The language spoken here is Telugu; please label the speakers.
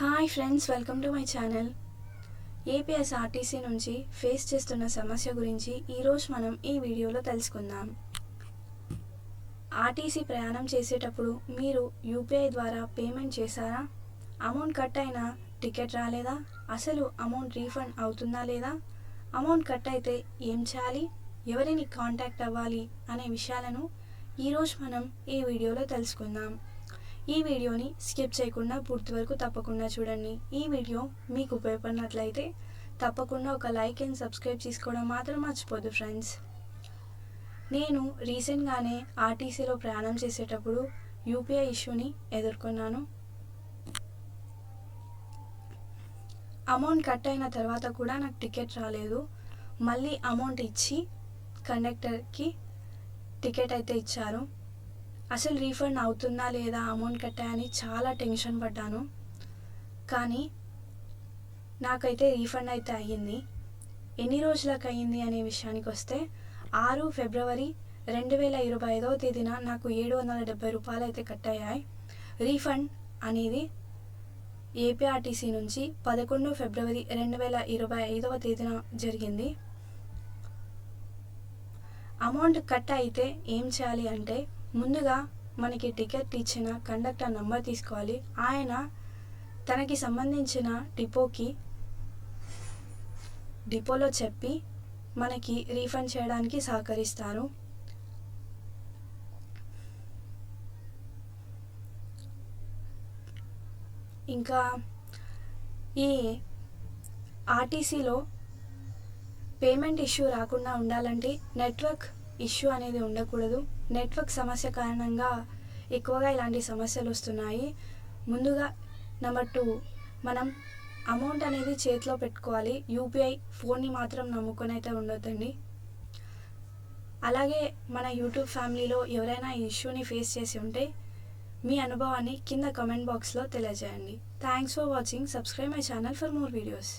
Speaker 1: Hi friends welcome to my channel APSRTC నుంచి ఫేస్ చేస్తున్న సమస్య గురించి ఈరోజు మనం ఈ వీడియోలో తెలుసుకుందాం. ఆర్టీసీ ప్రయాణం చేసేటప్పుడు మీరు యూపీఐ ద్వారా పేమెంట్ చేశారా? అమౌంట్ కట్ అయినా టికెట్ రాలేదా? అసలు అమౌంట్ రీఫండ్ అవుతుందా లేదా? అమౌంట్ కట్ అయితే ఏం చేయాలి? ఎవరిని కాంటాక్ట్ అవ్వాలి? అనే విషయాలను ఈరోజు మనం ఈ వీడియోలో తెలుసుకుందాం. ఈ వీడియోని స్కిప్ చేయకుండా పూర్తి వరకు తప్పకుండా చూడండి. ఈ వీడియో మీకు ఉపయోగపడినట్లయితే తప్పకుండా ఒక లైక్ అండ్ సబ్స్క్రైబ్ చేసుకోవడం మాత్రం మర్చిపోదు ఫ్రెండ్స్. నేను రీసెంట్గానే ఆర్టీసీలో ప్రయాణం చేసేటప్పుడు యూపీఐ ఇష్యూని ఎదుర్కొన్నాను. అమౌంట్ కట్ అయిన తర్వాత కూడా నాకు టికెట్ రాలేదు. మళ్ళీ అమౌంట్ ఇచ్చి కండక్టర్కి టికెట్ అయితే ఇచ్చారు. అసలు రీఫండ్ అవుతుందా లేదా అమౌంట్ కట్టాయని చాలా టెన్షన్ పడ్డాను. కానీ నాకైతే రీఫండ్ అయితే అయ్యింది. ఎన్ని రోజులకు అయ్యింది అనే విషయానికి వస్తే ఆరు ఫిబ్రవరి రెండు వేల ఇరవై ఐదవ తేదీన నాకు ఏడు వందల డెబ్బై రూపాయలు అయితే కట్ అయ్యాయి రీఫండ్ అనేది ఏపీఆర్టీసీ నుంచి పదకొండు ఫిబ్రవరి రెండు వేల ఇరవై ఐదవ తేదీన జరిగింది. అమౌంట్ కట్ అయితే ఏం చేయాలి అంటే ముందుగా మనకి టికెట్ ఇచ్చిన కండక్టర్ నంబర్ తీసుకోవాలి. ఆయన తనకి సంబంధించిన డిపోకి డిపోలో చెప్పి మనకి రీఫండ్ చేయడానికి సహకరిస్తారు. ఇంకా ఈ ఆర్టీసీలో పేమెంట్ ఇష్యూ రాకుండా ఉండాలంటే నెట్వర్క్ ఇష్యూ అనేది ఉండకూడదు. నెట్వర్క్ సమస్య కారణంగా ఎక్కువగా ఇలాంటి సమస్యలు వస్తున్నాయి. ముందుగా నెంబర్ టూ మనం అమౌంట్ అనేది చేతిలో పెట్టుకోవాలి. యూపీఐ ఫోన్ని మాత్రం నమ్ముకొని అయితే ఉండొద్దండి. అలాగే మన యూట్యూబ్ ఫ్యామిలీలో ఎవరైనా ఈ ఇష్యూని ఫేస్ చేసి ఉంటే మీ అనుభవాన్ని కింద కమెంట్ బాక్స్లో తెలియజేయండి. Thanks for watching. Subscribe my channel for more videos.